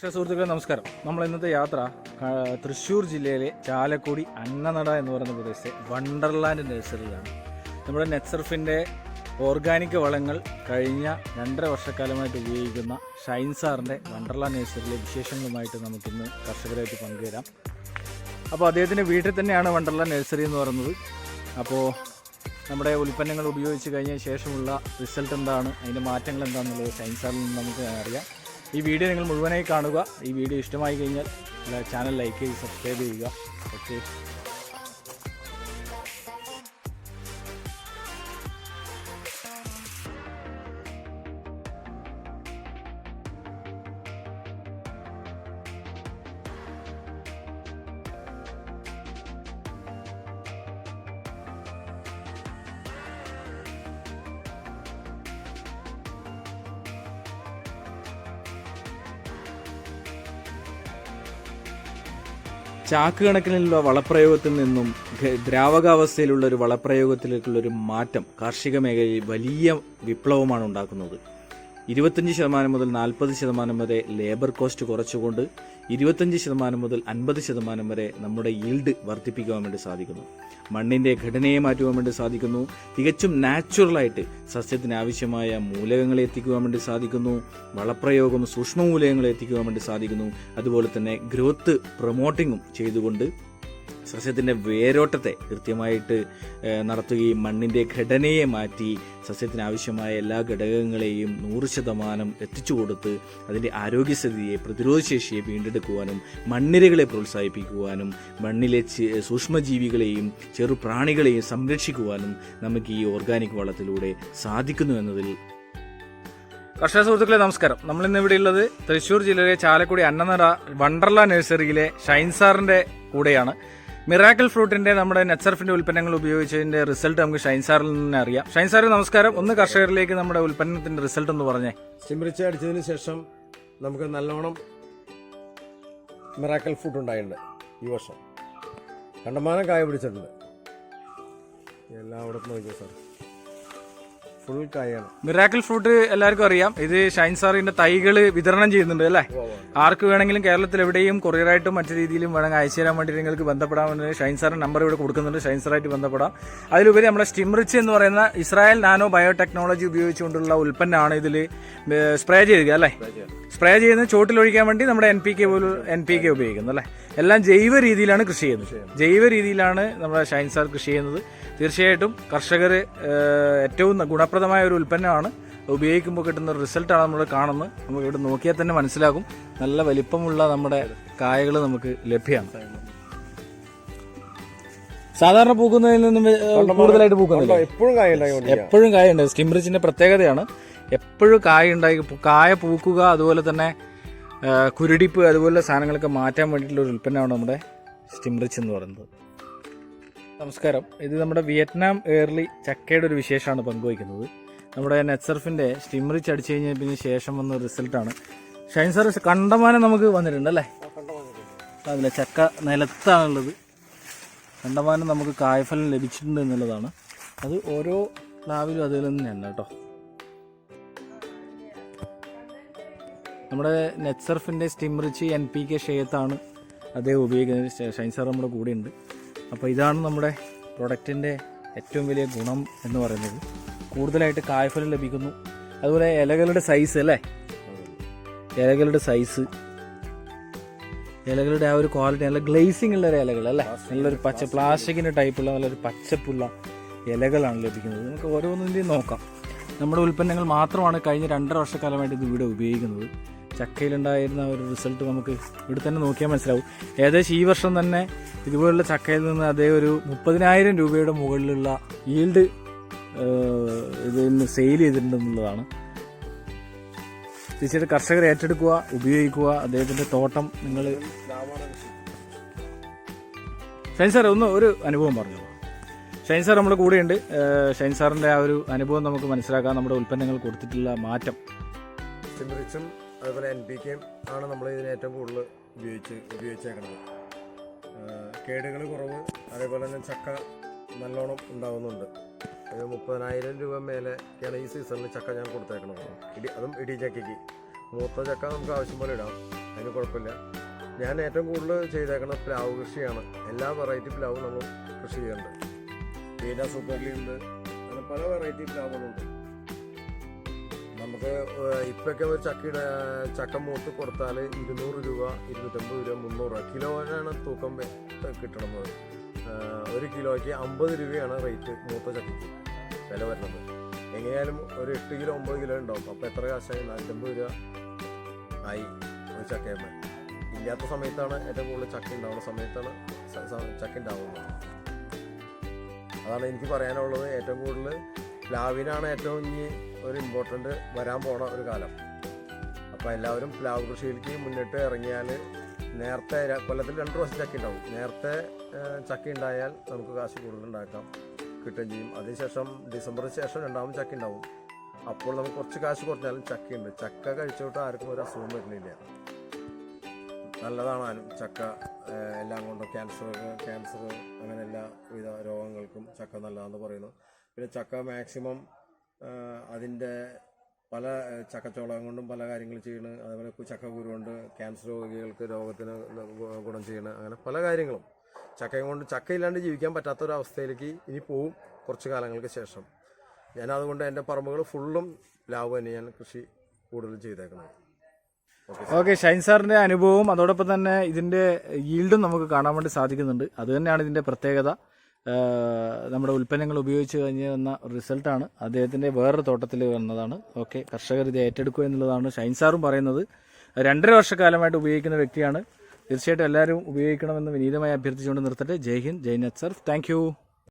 സുഹൃത്തുക്കളെ നമസ്കാരം. നമ്മൾ ഇന്നത്തെ യാത്ര തൃശ്ശൂർ ജില്ലയിലെ ചാലക്കുടി അന്നനട എന്ന് പറയുന്ന പ്രദേശത്തെ വണ്ടർലാൻഡ് നഴ്സറിയിലാണ്. നമ്മുടെ നെറ്റ്സർഫിന്റെ ഓർഗാനിക് വളങ്ങൾ കഴിഞ്ഞ രണ്ടര വർഷക്കാലമായിട്ട് ഉപയോഗിക്കുന്ന ഷൈൻ സാറിന്റെ വണ്ടർലാൻഡ് നഴ്സറിയിലെ വിശേഷങ്ങളുമായിട്ട് നമുക്കിന്ന് കർഷകരായിട്ട് പങ്കുവരാം അപ്പോൾ അദ്ദേഹത്തിന്റെ വീട്ടിൽ തന്നെയാണ് വണ്ടർലാൻഡ് നഴ്സറി എന്ന് പറയുന്നത്. അപ്പോൾ നമ്മുടെ ഉൽപ്പന്നങ്ങൾ ഉപയോഗിച്ച് കഴിഞ്ഞ ശേഷമുള്ള റിസൾട്ട് എന്താണ്? അതിന്റെ മാറ്റങ്ങൾ എന്താണെന്നുള്ളത് ഷൈൻ സാറിൽ നിന്ന് നമുക്ക് അറിയാം. ഈ വീഡിയോ നിങ്ങൾ മുഴുവനായി കാണുക. ഈ വീഡിയോ ഇഷ്ടമായി കഴിഞ്ഞാൽ ചാനൽ ലൈക്ക് ചെയ്ത് സബ്സ്ക്രൈബ് ചെയ്യുക. ഓക്കെ ചാക്ക് കണക്കിനുള്ള വളപ്രയോഗത്തിൽ നിന്നും ദ്രാവകാവസ്ഥയിലുള്ള ഒരു വളപ്രയോഗത്തിലേക്കുള്ള ഒരു മാറ്റം കാർഷിക മേഖലയിൽ വലിയ വിപ്ലവമാണ് ഉണ്ടാക്കുന്നത്. ഇരുപത്തഞ്ച് ശതമാനം മുതൽ നാൽപ്പത് ശതമാനം വരെ ലേബർ കോസ്റ്റ് കുറച്ചുകൊണ്ട് ഇരുപത്തഞ്ച് ശതമാനം മുതൽ അൻപത് ശതമാനം വരെ നമ്മുടെ ഈൽഡ് വർദ്ധിപ്പിക്കുവാൻ വേണ്ടി സാധിക്കുന്നു. മണ്ണിന്റെ ഘടനയെ മാറ്റുവാൻ വേണ്ടി സാധിക്കുന്നു. തികച്ചും നാച്ചുറലായിട്ട് സസ്യത്തിന് ആവശ്യമായ മൂലകങ്ങളെ എത്തിക്കുവാൻ വേണ്ടി സാധിക്കുന്നു. വളപ്രയോഗം സൂക്ഷ്മ മൂലകങ്ങളെ എത്തിക്കുവാൻ വേണ്ടി സാധിക്കുന്നു. അതുപോലെ തന്നെ ഗ്രോത്ത് പ്രൊമോട്ടിങ്ങും ചെയ്തുകൊണ്ട് സസ്യത്തിന്റെ വേരോട്ടത്തെ കൃത്യമായിട്ട് നടത്തുകയും മണ്ണിന്റെ ഘടനയെ മാറ്റി സസ്യത്തിന് ആവശ്യമായ എല്ലാ ഘടകങ്ങളെയും നൂറ് ശതമാനം എത്തിച്ചു കൊടുത്ത് അതിന്റെ ആരോഗ്യസ്ഥിതിയെ പ്രതിരോധശേഷിയെ വീണ്ടെടുക്കുവാനും മണ്ണിരകളെ പ്രോത്സാഹിപ്പിക്കുവാനും മണ്ണിലെ സൂക്ഷ്മജീവികളെയും ചെറുപ്രാണികളെയും സംരക്ഷിക്കുവാനും നമുക്ക് ഈ ഓർഗാനിക് വളത്തിലൂടെ സാധിക്കുന്നു എന്നതിൽ കർഷക സുഹൃത്തുക്കളെ നമസ്കാരം. നമ്മൾ ഇന്ന് ഇവിടെ ഉള്ളത് തൃശ്ശൂർ ജില്ലയിലെ ചാലക്കുടി അന്നനട വണ്ടർല നഴ്സറിയിലെ ഷൈൻ സാറിന്റെ കൂടെയാണ്. മിറാക്കിൾ ഫ്രൂട്ടിന്റെ നമ്മുടെ നെറ്റ്സർഫിന്റെ ഉൽപ്പന്നങ്ങൾ ഉപയോഗിച്ചതിന്റെ റിസൾട്ട് നമുക്ക് ഷൈൻ സാറിൽ നിന്ന് അറിയാം. ഷൈൻ സാർ നമസ്കാരം. ഒന്ന് കർഷകരിലേക്ക് നമ്മുടെ ഉൽപ്പന്നത്തിന്റെ റിസൾട്ട് ഒന്ന് പറഞ്ഞേ. ചിമ്രിച്ച അടിച്ചതിന് ശേഷം നമുക്ക് നല്ലോണം മിറാക്കൽ ഫ്രൂട്ട് ഉണ്ടായിട്ടുണ്ട് ഈ വർഷം. കണ്ടമാനം കായ പിടിച്ചിട്ടുണ്ട്. എല്ലാം അവിടെ നോക്കിയോ സാർ ഫുൾ കായാണ്. മിറാക്കിൾ ഫ്രൂട്ട് എല്ലാവർക്കും അറിയാം. ഇത് ഷൈൻ സാറിന്റെ തൈകൾ വിതരണം ചെയ്യുന്നുണ്ട് അല്ലേ? ആർക്ക് വേണമെങ്കിലും കേരളത്തിൽ എവിടെയും കൊറിയറായിട്ടും മറ്റു രീതിയിലും വേണമെങ്കിൽ അയച്ചു തരാൻ വേണ്ടി നിങ്ങൾക്ക് ബന്ധപ്പെടാൻ വേണ്ടി ഷൈൻ സാറിന്റെ നമ്പർ ഇവിടെ കൊടുക്കുന്നുണ്ട്. ഷൈൻ സാറായിട്ട് ബന്ധപ്പെടാം. അതിലുപരി നമ്മുടെ സ്റ്റിംറിച്ച് എന്ന് പറയുന്ന ഇസ്രായേൽ നാനോ ബയോടെക്നോളജി ഉപയോഗിച്ചുകൊണ്ടുള്ള ഉൽപ്പന്നമാണ് ഇതിൽ സ്പ്രേ ചെയ്യുക അല്ലേ? സ്പ്രേ ചെയ്യുന്ന ചോട്ടിലൊഴിക്കാൻ വേണ്ടി നമ്മുടെ എൻ പി കെ പോലും എൻ പി കെ ഉപയോഗിക്കുന്നത് അല്ലേ? എല്ലാം ജൈവ രീതിയിലാണ് കൃഷി ചെയ്യുന്നത്. ജൈവ രീതിയിലാണ് നമ്മുടെ ഷൈൻ സാർ കൃഷി ചെയ്യുന്നത്. തീർച്ചയായിട്ടും കർഷകർ ഏറ്റവും ഗുണപ്രദമായ ഒരു ഉൽപ്പന്നമാണ്. ഉപയോഗിക്കുമ്പോൾ കിട്ടുന്ന ഒരു റിസൾട്ടാണ് നമ്മൾ കാണുന്നത്. നമുക്ക് ഇവിടെ നോക്കിയാൽ തന്നെ മനസ്സിലാകും. നല്ല വലിപ്പമുള്ള നമ്മുടെ കായകൾ നമുക്ക് ലഭ്യമാണ്. സാധാരണ പൂക്കുന്നതിൽ നിന്നും കൂടുതലായിട്ട് പൂക്കുന്നില്ല? എപ്പോഴും കായ എപ്പോഴും കായ ഉണ്ട്. സ്കിംബ്രിച്ചിന്റെ പ്രത്യേകതയാണ്. എപ്പോഴും കായ ഉണ്ടായി കായ പൂക്കുക അതുപോലെ തന്നെ കുരുടിപ്പ് അതുപോലുള്ള സാധനങ്ങളൊക്കെ മാറ്റാൻ വേണ്ടിയിട്ടുള്ള ഒരു ഉൽപ്പന്നമാണ് നമ്മുടെ സ്റ്റിംറിച്ച് എന്ന് പറയുന്നത്. നമസ്കാരം. ഇത് നമ്മുടെ വിയറ്റ്നാം എയർലി ചക്കയുടെ ഒരു വിശേഷമാണ് പങ്കുവയ്ക്കുന്നത്. നമ്മുടെ നെറ്റ്സർഫിന്റെ ചടിച്ചു അടിച്ചു പിന്നെ ശേഷം വന്ന റിസൾട്ടാണ്. ഷൈൻ സാർ കണ്ടമാനം നമുക്ക് വന്നിട്ടുണ്ട് അല്ലേ? അതിലെ ചക്ക നിലത്താണുള്ളത്. കണ്ടമാനം നമുക്ക് കായ്ഫലം ലഭിച്ചിട്ടുണ്ട് എന്നുള്ളതാണ്. അത് ഓരോ പ്ലാവിലും അതിൽ തന്നെയാണ് കേട്ടോ. നമ്മുടെ നെറ്റ്സർഫിന്റെ സ്റ്റിമറിച്ച് എൻ പി കെ ഷേത്താണ് അദ്ദേഹം ഉപയോഗിക്കുന്നത്. ഷൈൻ സാർ നമ്മുടെ കൂടെയുണ്ട്. അപ്പോൾ ഇതാണ് നമ്മുടെ പ്രൊഡക്റ്റിന്റെ ഏറ്റവും വലിയ ഗുണം എന്ന് പറയുന്നത്. കൂടുതലായിട്ട് കായ്ഫലം ലഭിക്കുന്നു. അതുപോലെ ഇലകളുടെ സൈസ് അല്ലേ? ഇലകളുടെ സൈസ് ഇലകളുടെ ആ ഒരു ക്വാളിറ്റി നല്ല ഗ്ലേസിംഗ് ഉള്ള ഒരു ഇലകൾ അല്ലേ? നല്ലൊരു പച്ച പ്ലാസ്റ്റിക്കിന്റെ ടൈപ്പുള്ള നല്ലൊരു പച്ചപ്പുള്ള ഇലകളാണ് ലഭിക്കുന്നത്. നമുക്ക് ഓരോന്നിന്റെയും നോക്കാം. നമ്മുടെ ഉൽപ്പന്നങ്ങൾ മാത്രമാണ് കഴിഞ്ഞ രണ്ടര വർഷക്കാലമായിട്ട് ഇത് ഇവിടെ ഉപയോഗിക്കുന്നത്. ചക്കയിലുണ്ടായിരുന്ന ഒരു റിസൾട്ട് നമുക്ക് ഇവിടെ തന്നെ നോക്കിയാൽ മനസ്സിലാവും. ഏകദേശം ഈ വർഷം തന്നെ ഇതുപോലുള്ള ചക്കയിൽ നിന്ന് അതേ ഒരു മുപ്പതിനായിരം രൂപയുടെ മുകളിലുള്ള ഈൽഡ് ഇതിന് സെയിൽ ചെയ്തിട്ടുണ്ടെന്നുള്ളതാണ്. തീർച്ചയായിട്ടും കർഷകർ ഏറ്റെടുക്കുക ഉപയോഗിക്കുക അദ്ദേഹത്തിന്റെ തോട്ടം നിങ്ങൾ ഷൈൻ സാർ ഒന്ന് ഒരു അനുഭവം പറഞ്ഞു? ഷൈൻ സാർ നമ്മുടെ കൂടെയുണ്ട്. ഷൈൻ സാറിന്റെ ആ ഒരു അനുഭവം നമുക്ക് മനസ്സിലാക്കാം. നമ്മുടെ ഉൽപ്പന്നങ്ങൾ കൊടുത്തിട്ടുള്ള മാറ്റം. അതുപോലെ എൻ പി കെയും ആണ് നമ്മൾ ഇതിന് ഏറ്റവും കൂടുതൽ ഉപയോഗിച്ച് ഉപയോഗിച്ചേക്കുന്നത്. കേടുകൾ കുറവ് അതേപോലെ തന്നെ ചക്ക നല്ലോണം ഉണ്ടാകുന്നുണ്ട് ഒരു മുപ്പതിനായിരം രൂപ മേലെയൊക്കെയാണ് ഈ സീസണിൽ ചക്ക ഞാൻ കൊടുത്തേക്കുന്നത് ഇടി അതും ഇടി ചക്കയ്ക്ക്. മൂത്ത ചക്ക നമുക്ക് ആവശ്യം പോലെ ഇടാം. അതിന് കുഴപ്പമില്ല. ഞാൻ ഏറ്റവും കൂടുതൽ ചെയ്തേക്കുന്നത് പ്ലാവ് കൃഷിയാണ്. എല്ലാ വെറൈറ്റി പ്ലാവും നമ്മൾ കൃഷി ചെയ്യുന്നുണ്ട്. പീന സൂപ്പർലി ഉണ്ട്. അങ്ങനെ പല വെറൈറ്റി പ്ലാവുകളുണ്ട്. നമുക്ക് ഇപ്പൊക്കെ ഒരു ചക്ക ഇട- ചക്ക മൂത്ത് കൊടുത്താൽ ഇരുന്നൂറ് രൂപ ഇരുന്നൂറ്റമ്പത് രൂപ മുന്നൂറ് രൂപ. കിലോനാണ് തൂക്കം കിട്ടണത്. ഒരു കിലോയ്ക്ക് അമ്പത് രൂപയാണ് റേറ്റ് മൂത്ത ചക്കയ്ക്ക് വില വരുന്നത്. എങ്ങനെയാലും ഒരു എട്ട് കിലോ ഒമ്പത് കിലോ ഉണ്ടാവും. അപ്പോൾ എത്ര കാശായി? നാനൂറ്റമ്പത് രൂപ ആയി ഒരു ചക്കയമ്മ. ഇല്ലാത്ത സമയത്താണ് ഏറ്റവും കൂടുതൽ ചക്ക ഉണ്ടാവുന്ന സമയത്താണ് ചക്ക ഉണ്ടാവുന്നത്. അതാണ് എനിക്ക് പറയാനുള്ളത്. ഏറ്റവും കൂടുതൽ പ്ലാവിനാണ് ഏറ്റവും ഇനി ഒരു ഇമ്പോർട്ടന്റ് വരാൻ പോണ ഒരു കാലം. അപ്പോൾ എല്ലാവരും പ്ലാവ് കൃഷിയിലേക്ക് മുന്നിട്ട് ഇറങ്ങിയാൽ നേരത്തെ കൊല്ലത്തിൽ രണ്ട് പ്രാവശ്യം ചക്ക ഉണ്ടാവും. നേരത്തെ ചക്ക ഉണ്ടായാൽ നമുക്ക് കാശ് കൂടുതൽ ഉണ്ടാക്കാം കിട്ടുകയും ചെയ്യും. അതിനുശേഷം ഡിസംബറിന് ശേഷം രണ്ടാമത് ചക്ക ഉണ്ടാവും. അപ്പോൾ നമുക്ക് കുറച്ച് കാശ് കുറഞ്ഞാലും ചക്കയുണ്ട്. ചക്ക കഴിച്ചോട്ട് ആർക്കും ഒരു അസുഖം വരുന്നില്ല. നല്ലതാണ് ചക്ക എല്ലാം കൊണ്ടും ക്യാൻസർ ക്യാൻസർ അങ്ങനെ എല്ലാ വിധ രോഗങ്ങൾക്കും ചക്ക നല്ലതാണെന്ന് പറയുന്നു. പിന്നെ ചക്ക മാക്സിമം അതിന്റെ പല ചക്കച്ചോളം കൊണ്ടും പല കാര്യങ്ങൾ ചെയ്യണ്. അതേപോലെ ചക്ക ചക്കക്കുരു കൊണ്ട് ക്യാൻസർ രോഗികൾക്ക് രോഗത്തിന് ഗുണം ചെയ്യണ്. അങ്ങനെ പല കാര്യങ്ങളും. ചക്കയും കൊണ്ട് ജീവിക്കാൻ പറ്റാത്ത ജീവിക്കാൻ പറ്റാത്തൊരവസ്ഥയിലേക്ക് ഇനി പോവും കുറച്ച് കാലങ്ങൾക്ക് ശേഷം. ഞാൻ അതുകൊണ്ട് എന്റെ പറമ്പുകൾ ഫുള്ളും ലാവ് തന്നെ ഞാൻ കൃഷി കൂടുതൽ ചെയ്തേക്കുന്നത് ഓക്കെ ഷൈൻ സാറിന്റെ അനുഭവവും അതോടൊപ്പം തന്നെ ഇതിന്റെ ഈൽഡും നമുക്ക് കാണാൻ വേണ്ടി സാധിക്കുന്നുണ്ട്. അത് തന്നെയാണ് ഇതിന്റെ പ്രത്യേകത. നമ്മുടെ ഉൽപ്പന്നങ്ങൾ ഉപയോഗിച്ച് കഴിഞ്ഞ് വന്ന റിസൾട്ടാണ്. അദ്ദേഹത്തിന്റെ വേറൊരു തോട്ടത്തിൽ വന്നതാണ്. ഓക്കെ കർഷകർ ഇത് ഏറ്റെടുക്കുക എന്നുള്ളതാണ് ഷൈൻ സാറും പറയുന്നത്. രണ്ടര വർഷക്കാലമായിട്ട് ഉപയോഗിക്കുന്ന വ്യക്തിയാണ്. തീർച്ചയായിട്ടും എല്ലാവരും ഉപയോഗിക്കണമെന്ന് വിനീതമായി അഭ്യർത്ഥിച്ചുകൊണ്ട് നിർത്തട്ടെ. ജയ് ഹിന്ദ് ജയ് നത് സർഫ്. താങ്ക്